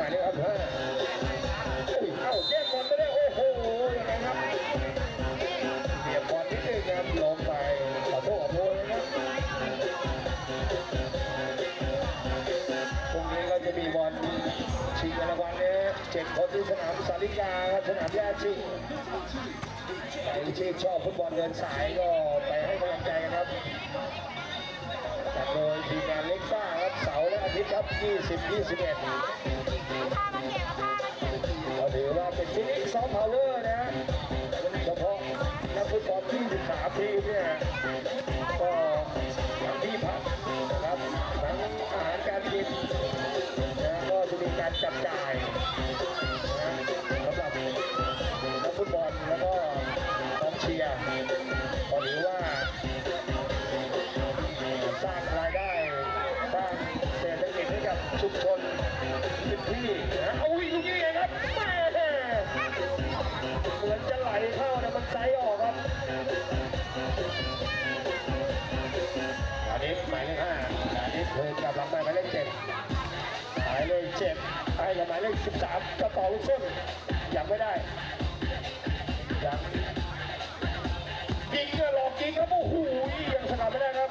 หมายเลขครับห้าเอ้าแย่งบอลไม่ได้โอ้โหยังไงครับเสียบบอลนิดนึงครับลงไปขอโทษขอโทษนะครับพรุ่งนี้ก็จะมีบอลชิงรางวัลเนี่ยเจ็ดคนที่สนามสาริกาครับสนามแย่ชิงใครที่ชอบฟุตบอลเดินสายก็ไปให้กำลังใจกันครับ ยทีมงานเล็กซ่าครับเสาร์และอาทิตย์ครับ 20 21ก็ถือว่าเป็นฟินิกซอฟต์พาวเวอร์นะเฉพาะนักฟุตบอลที่13ทีมเนี่ยก็อย่างที่พักนะครับทั้งอาหารการกินนะก็จะมีการจับจ่าย เข้านะมันไซออกครับอันนี้หมายเลขห้าอันนี้เพิ่มกับหลังไปหมายเลขเจ็ดหมายเลขเจ็ดให้กับหมายเลขสิบสามจะต่อลูกส้นยังไม่ได้ยังยิงก็หลอกยิงครับโอ้โหยังสกัดไม่ได้ครับ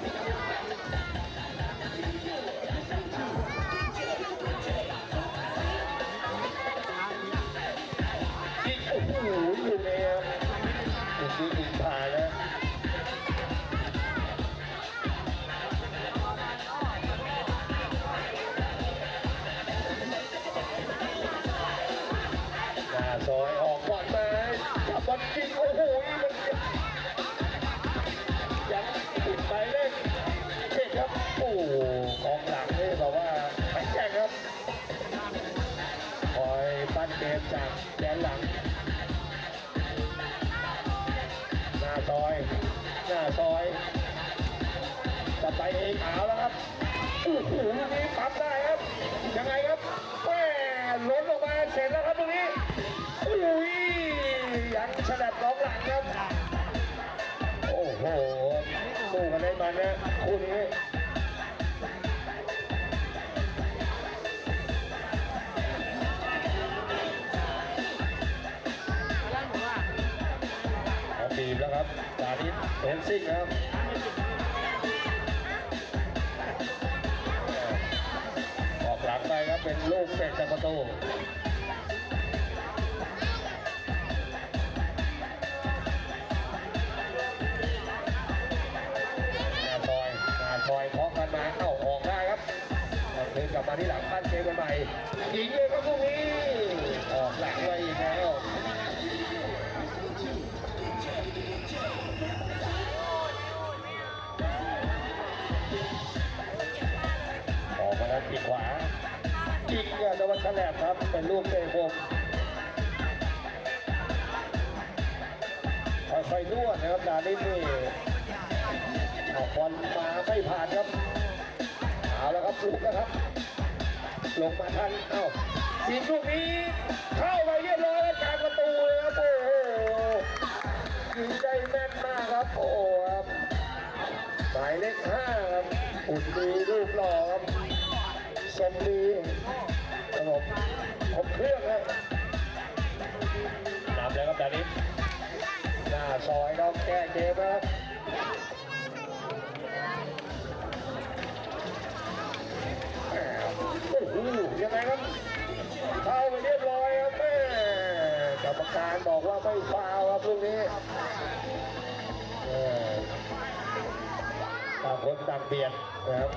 ฉลับกองหลังครับ โอ้โหสู้กันได้มันนะคู่นี้เอาบีบแล้วครับจานิดเอ็นซิ่งครับออกหลังไปครับเป็นลูกเตะจากประตู ลับมาที่หลังปั้นเกมกันใหม่ยิงเลยครับพวกนี้ออกหลังไว้อีกแล้วออกมาแล้วปีกขวาอีกเนี่ยตะวันฉลบครับ เป็นลูกเตะบกค่อยๆนวดนะครับดานิสนี่ออกบอลมาไม่ผ่านครับเอาแล้วครับลูกนะครับ ลงมาทันเอ้ายิงลูกนี้เข้าไปเรียบร้อยแล้วกลางประตูเลยครับโอ้โหยิงได้แม่นมากครับโอ้โหครับหมายเลขห้าครับอุ่นดีรูปหล่อครับสมดีระบครบเครื่องครับนำแล้วครับดานิสหน้าซอยเราแก้เกมครับ โอ้โหยังไงครับเข้าไปเรียบร้อยครับแม่กรรมการบอกว่าไม่ฟาวครับลูกนี้เออต่างคนต่างเบียดนะครับ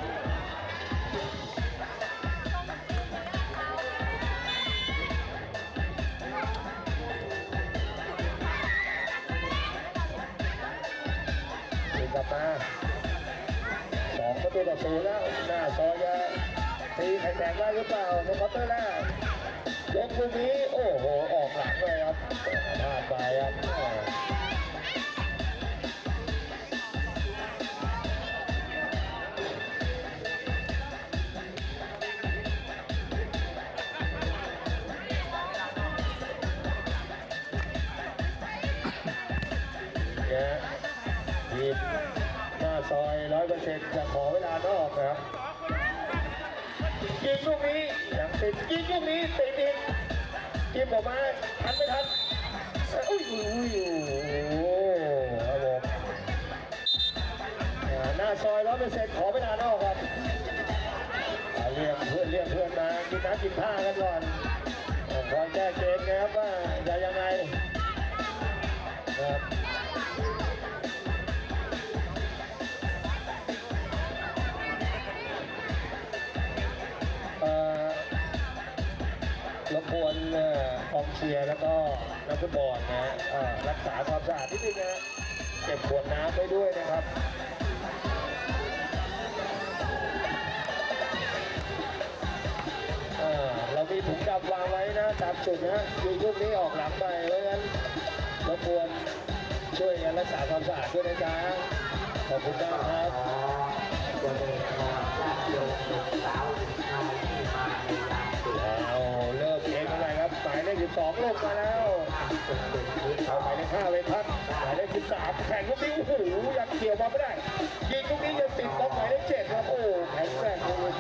กลับมาสองประตูต่อศูนย์แล้วหน้าซอยจะ ตีขแตกได้หรือเปล่าในควอเตอร์แรกยกลูกนี้โอ้โหออกหลังเลยครับพลาดไปครับแม่เนี่ยทีมหน้าซอยร้อยเปอร์เซ็นต์จะขอเวลานอกนะครับ ยิงลูกนี้ยังติดยิงลูกนี้ติดอีกยิงออกมาทันไม่ทันอุ้ยอุ้ยโอ้โหครับผมหน้าซอยร้อยเปอร์เซ็นต์ขอเวลานอกครับเรียกเพื่อนเรียกเพื่อนมากินน้ำกินท่ากันก่อนอ่าคอยแก้เกมนะครับว่าจะยังไงครับ เชียร์แล้วก็นักฟุตบอลนะเอ่อรักษาความสะอาดนิดนึงนะเก็บขวดน้ำไว้ด้วยนะครับเอ่อเรามีถุงดำวางไว้นะตามจุดนะมีลูกนี้ออกหลังไปเพราะฉะนั้นรบกวนช่วยกันรักษาความสะอาดด้วยนะจ๊ะขอบคุณมากครับ 12ลงมาแล้วเอาไปเอาหมายเลข5เลยครับหมายเลข13แข่งลูกนี้โอ้โหยังเกี่ยวมาไม่ได้ยิงลูกนี้ยังติดต้องหมายเลข7ครับโอ้แข็งแกร่งเลย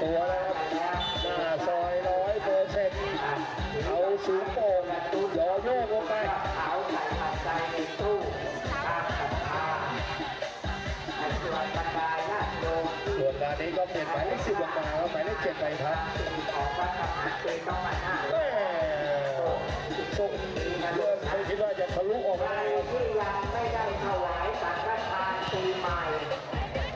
ตัวแล้วครับหน้าซอยร้อยเปอร์เซ็นต์เอาสูงโป่งย่อโยกลงไปขาใส่ปัจจัยในตู้ตามศรัทธาอันส่วนบรรดาญาติโยมส่วนงานนี้ก็เปลี่ยนหมายเลขสิบลงมาครับหมายเลขเจ็ดไปครับสองวัดธรรมเป็นต้องมาหน้าแม่ส่งเลื่อนไม่คิดว่าจะทะลุออกมาได้ครับที่ยังไม่ได้ถวายสังฆทานปีใหม่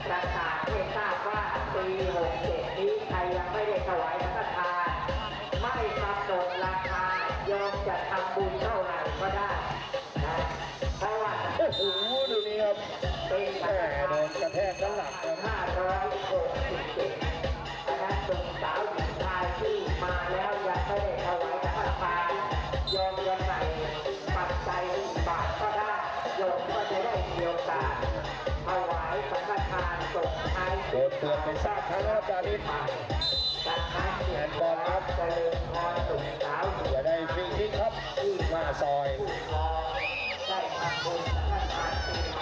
ประกาศให้ทราบว่า ปี67นี้ใครยังไม่ได้ถวายสังฆทาน ไม่กำหนดราคายอมจะทำบุญเท่าไหร่ก็ได้นะเพราะว่าโอ้โหดูนี่ครับเป็นแม่โดนกระแทกด้านหลังครับ เดินส่งท้ายโดเตือนไปทราบครั้งรับจานิดจากนั้นแอนบอลครับเจริญพรสุขสาวหญิงอได้ฟรีคิกครับหน้าซอยได้ทำบุญสังฆทานปีมา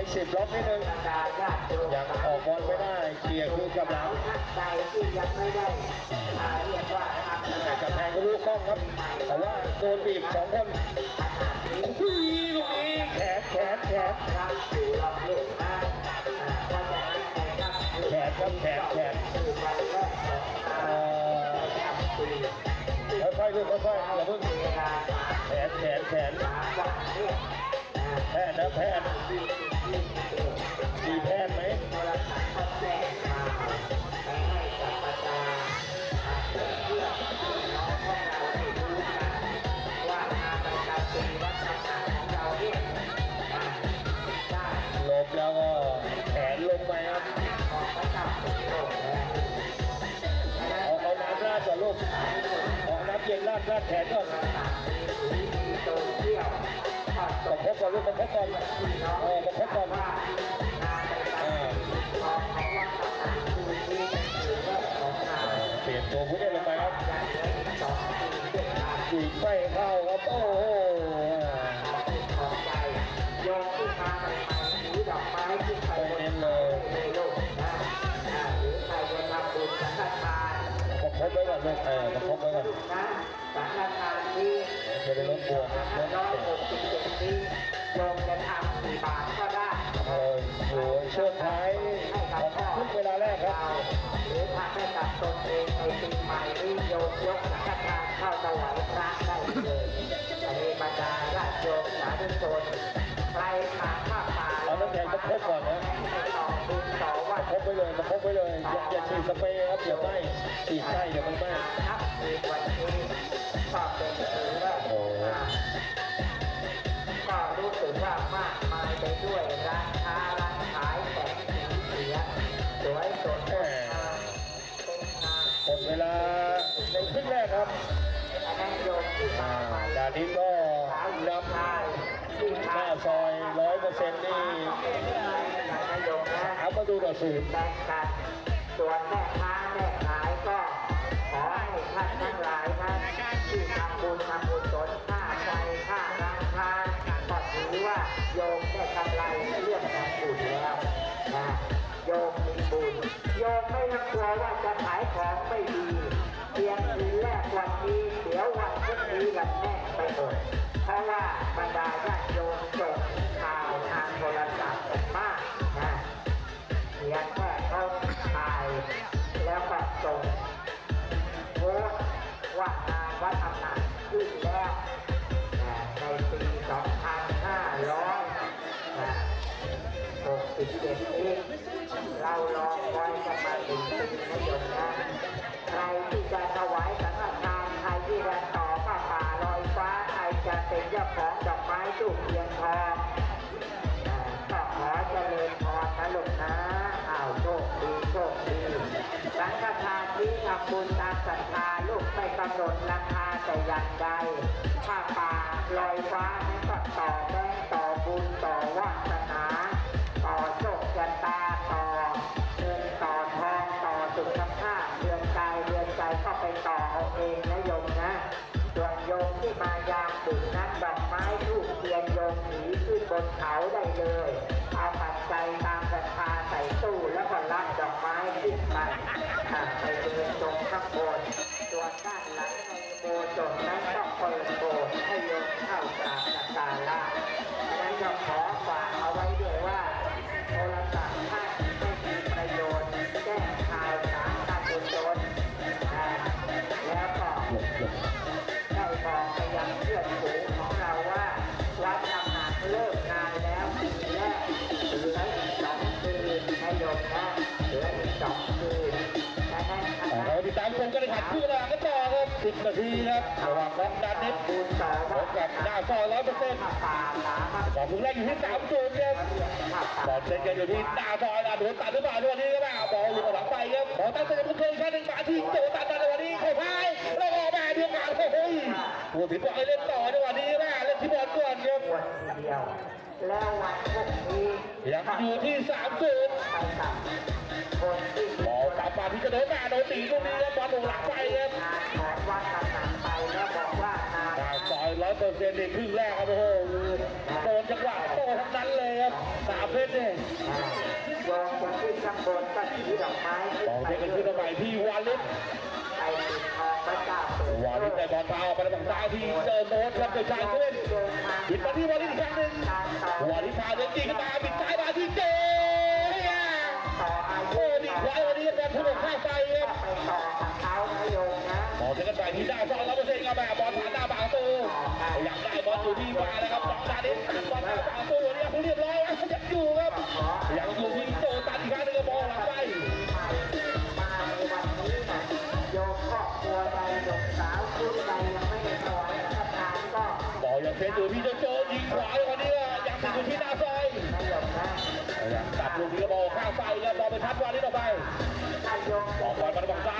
ลขสิบล็อกนิดนึงบรรดาญาติโยมยังออกบอลไม่ได้เคลียร์คืนกับหลังท่านใดที่ยังไม่ได้อ่าเรียกว่าทำแต่กำแพงก็ลูกกล้องครับ แต่ว่าโดนบีบสองคนอุ้ยลูกนี้แขนแขนแขนรับอยู่รอบลูกนะอ่าเพราะฉะนั้นนะครับแขนครับแขนแขนคือวันแรกของเอ่อการทำปีค่อยๆลูกค่อยๆอย่าเพิ่งเวลาสามแขนแขนแขน แพทย์นะแพทย์มีแพทย์ไหมโทรศัพท์แจ้งมาไปให้กับบรรดาอ่าเพื่อนเพื่อนพี่น้องของเราได้รู้กันว่างานประจำปีวัฒนธรรมของเราเนี่ยอ่าได้หลบแล้วก็แขนลงไปครับของพระเจ้าเป็นโลกเอาน้ำราดก่อนลูกเอาน้ำเย็นราดราดแขนก่อน กระทบกันกกระทบกันเออกระทบกันเออเปลี่ยนตัวผู้เล่นลงไปครับจีบไปเข้าครับโอ้โหยกขึ้นมาใหม่ๆหรือดอกไม้ขึ้น ไว้ก่อนลูกเออประคบไว้ก่อนนะสังฆทานที่จะได้ลดบวมลดร้อยหกสิบเจ็ดนี้โยมจะทำกี่บาทก็ได้เลยอยู่ช่วงท้ายของครึ่งเวลาแรกครับหรือทำให้กับตนเองในปีใหม่นี้โยมยกสังฆทานเข้าถวายพระได้เลยอันนี้บรรดาญาติโยมสาธุชนใครขาดผ้าป่าเอาน้ำแข็งประคบก่อนนะ คบไว้เลยประคบไว้เลย อย่าอย่าฉีดสเปรย์ครับเดี๋ยวไหม้ฉีดใช่เดี๋ยวมันไหม้นับอีกวันนี้ก็เป็นถือว่าโอ้ก็รู้สึกว่ามากมายไปด้วยร้านค้าร้านขายแสงสีเสียงสวยสดงดงามเป็นงานหมดเวลาในครึ่งแรกครับอันนั้นโยมที่อ่ามาใหม่ดานนี้ก็สาวนำ ชายที่หน้าซอยร้อยเปอร์เซ็นต์นี่นายโยมนะ เอามาดูต่อสูตรแบ่งกันส่วนแม่ค้าแม่ขายก็ขอให้ท่านทั้งหลายนะที่ทำบุญทำบุญสนค่าไฟค่าร้านค้าก็ถือว่าโยมได้กำไรเรื่องการบุญแล้วนะโยมมีบุญโยมไม่ต้องกลัวว่าจะขายของไม่ดีเพียงทีแรกวันนี้เดี๋ยววันพรุ่งนี้กันแน่ไปหมดเพราะว่าบรรดาญาติ ที่ทำบุญตามศรัทธาลูกไม่กำหนดราคาแต่อย่างใดผ้าป่าลอยฟ้านั้นก็ต่อแบงต่อบุญต่อวาสนา ต่อโชคชะตาต่อเงินต่อทองต่อสุขภาพเรือนกายเรือนใจก็ไปต่อเอาเองนะโยมนะส่วนโยมที่มายามดึกนั้นดอกไม้ทูบเทียนโยมหนีขึ้นบนเขาได้เลย เอาปัจจัยตามศรัทธาใส่ตู้แล้วก็รับดอกไม้ขึ้นไปอ่า ไปจนตรงข้างบนส่วนด้านหลังในโบสถ์นั้นต้อง ติดตามชมการแข่งขันคู่ระหว่างกันต่อครับ10นาทีครับระหว่างน้องดานนิดบุญต่อพวับดกับหน้าซอยร้อยเปอร์เซ็นต์ผ้าป่าสามัคสองถึงแรกอยู่ที่สามศูนย์ครับคีผ้าบอป่าลเซ็นกันอยู่ที่หน้าซอยนะโดนตัดหรือเปล่าในวันนี้ก็บ้าบอลหลุดออกหลังไปครับบอลตั้งใจทุกคนแค่หนึ่งมาที่โจตัดในวันนี้เข้าพายแล้วออกมาเดียวกันโอ้โหผู้ถือว่าเล่นต่อในวันนี้บ้าเล่นที่บอลก่อนครับปวดทีเดียวแล้ววันพรุ่งนี้ยังอยู่ที่สามศูนย์ไปกับคนที่ ลูกนี้ครับบอลหลงหลังไปครับงานของวัดอำนาจไปแล้วบอกว่าหน้าซอยร้อยเปอร์เซ็นต์ในครึ่งแรกครับโอ้โหโดนจังหวะโตทั้งนั้นเลยครับสามเพชรเนี่ยโยมจะขึ้นข้างบนก็ถือดอกไม้ขึ้นบอลเซ็นกันขึ้นมาใหม่ที่วาลิสไปปิดทองพระเจ้าวาลิสได้บอลเปล่าไปทางซ้ายที่เจอโน้ตครับโดยชายขึ้นเดินทางปิดมาที่วาลิสอีกครั้งหนึ่งวาลิสพาเดินจีขึ้นมาปิดซ้ายมาที่เจต่ออายุโอ้ดีไว้วันนี้บอลทุบข้าไปครับ เซ็นกันไปที่หน้าซอยร้อยเปอร์เซ็นต์ครับแม่บอลผ่านหน้าบางตูอยากได้บอลอยู่ที่มานะครับสองดานิสบอลหน้าบางตูเนี่ยคุณเรียบร้อยยังอยู่ครับยังอยู่ที่โจตันอีกครั้งนึงกับอลหลังไปโยมครอบครัวใดหนุ่มสาวชุดใดยังไม่ได้ถวายสังฆทานก็บอลยังเป็นอยู่ที่โจโจยิงขวาในวันนี้ก็ยังอยู่ที่หน้าซอยตัดลูกนี้บอลข้างไฟครับบอลไปทัดวาลิสออไปถ้าโยมบอลบอลมันบังซ้าย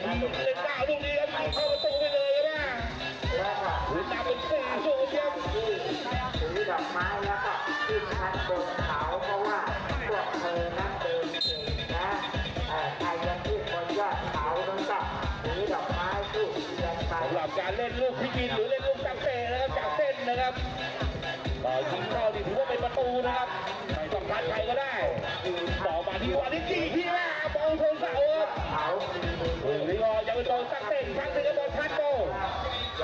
เล่นดาวตรงนี้ครับเข้าประตูไปเลยนะหัวดาวเป็นสี่ศูนย์ครับถือดอกไม้แล้วก็ขึ้นชั้นบนเขาเพราะว่าพวกเธอนั้นเดินเก่งนะใครจะขึ้นยอดเขาต้องก็ถือดอกไม้ดุสำหรับการเล่นลูกพิกินหรือเล่นลูกจับเตะนะครับจับเส้นนะครับต่องเข้าดีถือว่าเป็นประตูนะครับไม่ต้องพัดใครก็ได้ต่อมาที่วานิจีที่ ห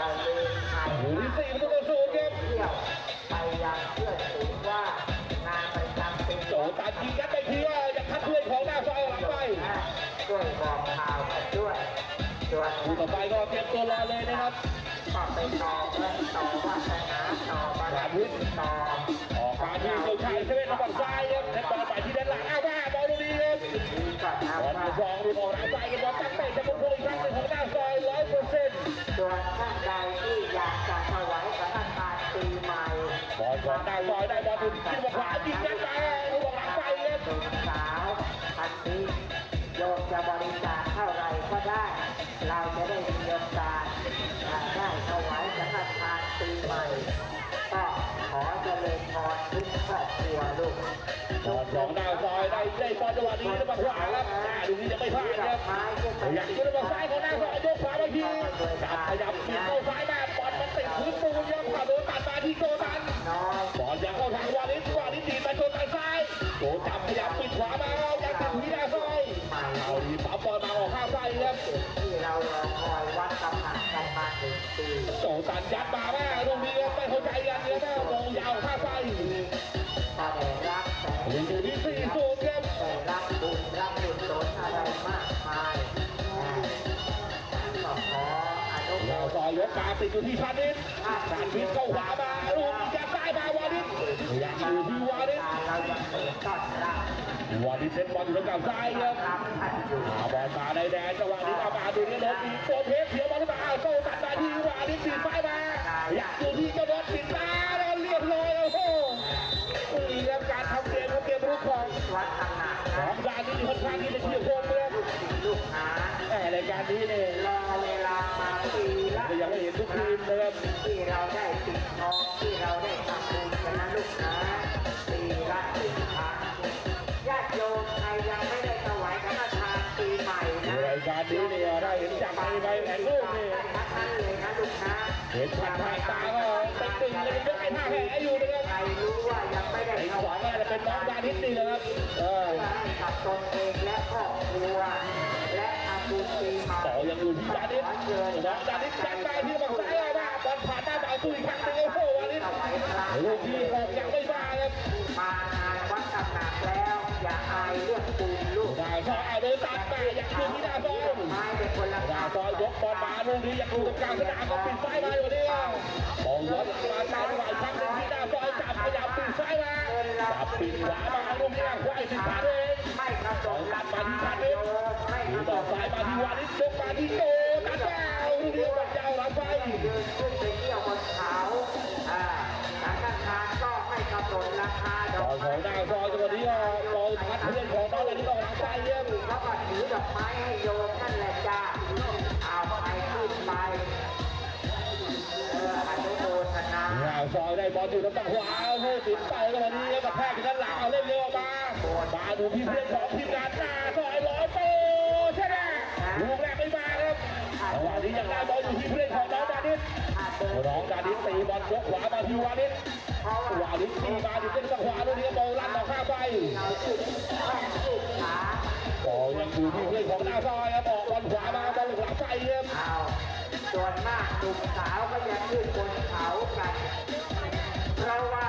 มู่ที่สี่ประตูต่อศูนย์ครับเที่ยวไปยังเพื่อนฝูงว่างานประจำปีโจตัดยิงยัดไปทีว่ายังคัดเพื่อนของหน้าซอยหลังไปช่วยบอกข่าวกันด้วยส่วนคู่ต่อไปก็เตรียมตัวรอเลยนะครับก็ไปต่อเงินต่อวาสนาต่อบารมีต่อออกมาที่เจ้าชายเซเว่นระฝั่งซ้าย ครับดูนี้จะไม่พลาดครับอยากยืนบอลซ้ายของหน้าซอยยกขวามาทีจับขยับปิดเข้าซ้ายมาบอลมันติดพื้นปูนครับผ่าโดนตัดมาที่โกตันบอลยังเข้าทางวานิชวานิชดีมาชนทางซ้ายโดนจับขยับปิดขวามาเอายังติดที่หน้าซอยเอาดีปั๊บบอลมาออกข้างซ้ายครับที่เราคอยวัดตำหนักกันมาหนึ่งปีโจตันยัดมาแม่ ยาวทซอยยกมาติดอยู่ที่ชานิดนชานิดเข้าขวามาลูกนี้ยัดซ้มาวานิชยังอยู่ที่วานิชเรายังเปิดต้อนรับวานิชเซ็ตบอลอยู่ทางซ้ายครับรับท่านอยู่อาบอลมาในแดนจังหวะนี้เอามาดูนี่รถอีกตัวเพชรเสียบอลมาอ้าโต้ตัดมาที่วานิชตีซ้ายมาอยากอยู่ที่กระโดดติดตาแล้วเรียบร้อยโอ้โหนี่ครับการทำเกมของเกมรุกของวัดตำหนักสนะองการนี้ค่อนข้างที่จะเฉียบคมเลยลูกหาแต่รายการนี้เนี่ย ก็ยังไม่เห็นทุกทีมนะครับที่เราได้ติดทองที่เราได้ทำบุญกันนะลูกนะปีละหนึ่งครั้งญาติโยมใครยังไม่ได้ถวายสังฆทานปีใหม่นะรายการนี้เนี่ยได้เห็นจากในใบแผนลูกนี่ได้ทั้งนั้นเลยนะลูกนะเห็นผ่านทางตาก็เป็นตึงเลยยกไอ้ท่าแห่อยู่นะครับใครรู้ว่ายังไม่ได้ไอ้ถขวาวายก็จะเป็นน้องดานิดนี่แหละครับเออให้กับตนเองและครอบครัวและทำบุญปีใหม่ต่อยังอยู่ที่ดานิดน้องดานิดยัดไปที่ ลูกที่ออกยังไม่มาครับมางานวัดตำหนักแล้ว อย่าอายเรื่องบุญลูกดาวซอยเอาเดินตามมายังอยู่ที่ดาวซอยไม้เป็นคนละดาวซอยยกบอลมาลูกนี้ยังอยู่ตรงกลางสนามก็ปิดซ้ายมาอยู่นี่บอลย้อนมาตามหลายครั้งหนึ่งที่ดาวซอยจับขยับปิดซ้ายมาจับปิดขวามาลูกนี้ควายสิบขาเองไม่กระโดดลับมาที่ชันโยไม่ถืกอระต่โดอดสายมาที่วานิชยกมาที่โต ต่อของดาวซอยจังหวะนี้ก็บอลพัดเพื่อนของน้องดานิชออกหลังไปเยี่ยมเขาก็ถือดอกไม้ให้โยมนั่นแหละจ้าเอาไปขึ้นไปเอออนุโมทนาซอยได้บอลอยู่ทางฝั่งขวาผู้ติดเต่าจังหวะนี้กระแทกที่ด้านหลังเอาเล่นเร็วออกมามาดูพี่เพื่อนของทีมงานหน้าซอยร้อยโตใช่ไหมลูกแรกไม่มาครับจังหวะนี้ยังได้บอลอยู่ที่เพื่อนของน้องดานิชอาจเดินน้องดานิชตีบอลยกขวามาที่วานิช เพราะวาว่านิชตีมาที่เส้นฝั่งขวาลูกนี้ก็บอลลั่นออกข้างไปเราขึ้นแค่ขึ้นขาบอลยังอยู่ที่เพื่อนของหน้าซอยครับออกบอลขวามาบอลหลังไปครับเอาส่วนมากหนุ่มสาวก็จะขึ้นบนเขากัน เพราะว่า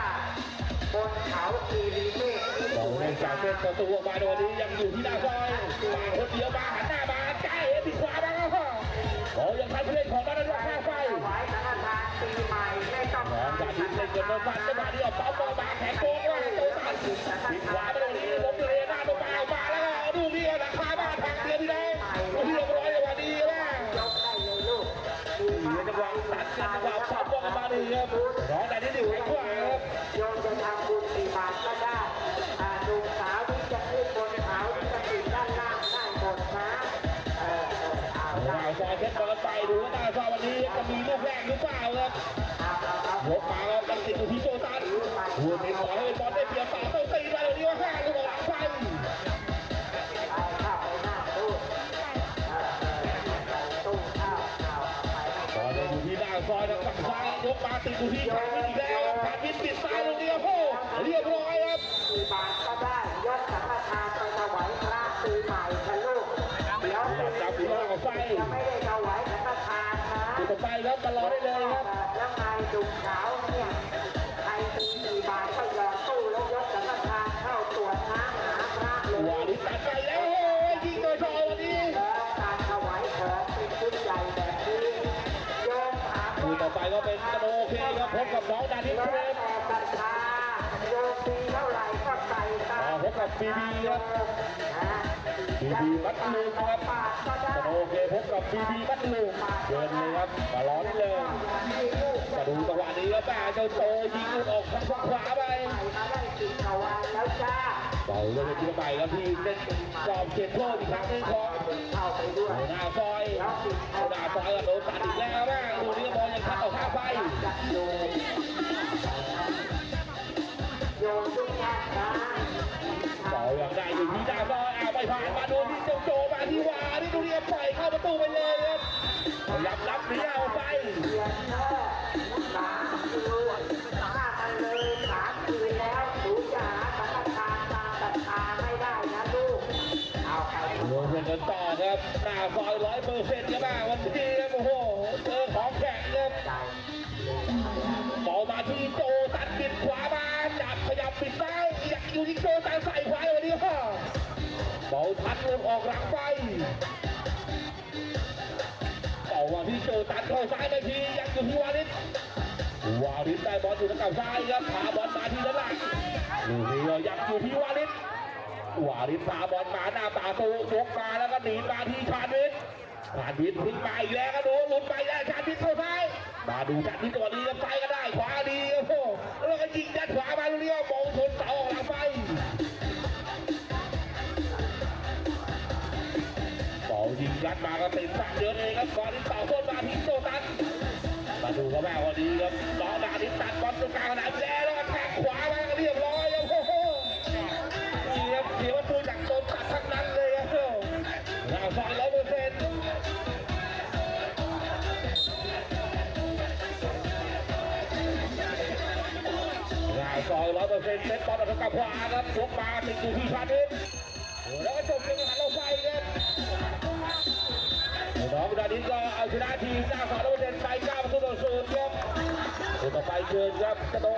บนเขาคีรีเมฆที่บสอลวเล่ยนจากงามเส้นประตูออกมาในวันนี้ยังอยู่ที่หน้าซอยมาคนเดียวมาหันหน้า มีลูกแรกหรือเปล่าครับเอาเอาเอากมาแล้วยังติดอยู่ที่โจตันหัวติดต่อให้บอลได้เปรียบป่าต้องตีมาเดี๋ยวนี้ว่าห้าหลังไปเอาเข้าไปหน้าตู้เออเออใส่ตู้ข้าวเอาเอาไปให้บอลยังอยู่ที่าติดอยู่ที่ขาดอีกแล้วขาดมิดปิดซ้ายตรงนี้ครับโอ้เรียบร้อยครับ ต่อไปครับมารอได้เลยครับแล้วไงดุขาวเนี่ยใครมีกี่บาทก็ยอดตู้แล้วยกสังฆทานเข้าตรวจน้ำหาพระเลวายริตัดไปแล้วโอ้ยยิงโดยชอวันนี้การถวายของเป็นชุดใหญ่แบบนี้โยมถามคู่ว่าต่อไปก็เป็นกระโดเคครับพบกับน้องดานิแล้วเฟแต่ศรัทธาโยมปีเท่าไหร่ก็ใส่ตาพบกับบีบีครับ บีบีบัตลูครับโดเคพบกับบีบีบัตลูเดินเลยครับมาร้อนเลยมาดูจังหวะนี้ครับแม่เจ้าโตยิงออกทางขวาไปใส่มาได้สิบาวันแล้วจ้าต่อยเลยทีใหม่ครับที่เล่นกรอบเขตโทษอีกครั้งหนึงของเข้าไปด้วยหน้าซอยหน้าซอยก็โดนตัดอีกแล้วแม่ดูนี่บอลยังคัดออกข้างไฟจัดโยมโยมทุกท่านนะ ได้อยู่ที่หน้าซอยอ่าไม่ผ่านมาโดนที่เจ้าโจมาที่วานี่ดูนี่ปล่อยเข้าประตูไปเลยครับพยายามรับหนีเอาไปเรียนแค่สามคืนถ้ามันเลยสามคืนแล้วหนูจะหาสังฆทานตามศรัทธาไม่ได้นะลูกเอาไปลงเงินต่อครับหน้าซอยร้อยเปอร์เซ็นต์ครับแม่วันนี้ เข้าซ้ายไปทียากอยู่ที่วาริสวาริสได้บอลอยู่ทางกับซ้ายครับพาบอลมาที่ด้านหลังลูกนี้อยากอยู่ที่วาริสวาริสพาบอลมาหน้าตาโตยกมาแล้วก็หนีมาที่ชาญวิทย์ชาญวิทย์พลิกไปอีกแล้วก็ดูหลุดไปแล้วชาญวิทย์เข้าซ้ายมาดูจากที่ตัวนี้ครับซ้ายก็ได้ขวาดีโอ้โหแล้วก็ยิงด้านขวามาลูกนี้มองชนเส ยัดมาก็ติดฝั่งเดินเองครับก่อนที่เสาต้นมาที่โซตันมาดูครับแม่วันนี้ครับล้อดานิตัดบอลตรงกลางสนามแล้วแล้วแทงขวามาเรียบร้อยครับโอ้โหนี่ครับเสียประตูจากโดนตัดทั้งนั้นเลยครับโอ้โหหน้าซอยร้อยเปอร์เซ็นต์งายซอยร้อยเปอร์เซ็นต์เซตบอลออกกับขวาครับยกมาติดอยู่ที่ชาดิ ชนะทีมหน้าสองร้อยเปอร์เซ็นต์ไปเก้าประตูต่อศูนย์ครับตัวต่อไปเชิญครับกระโดด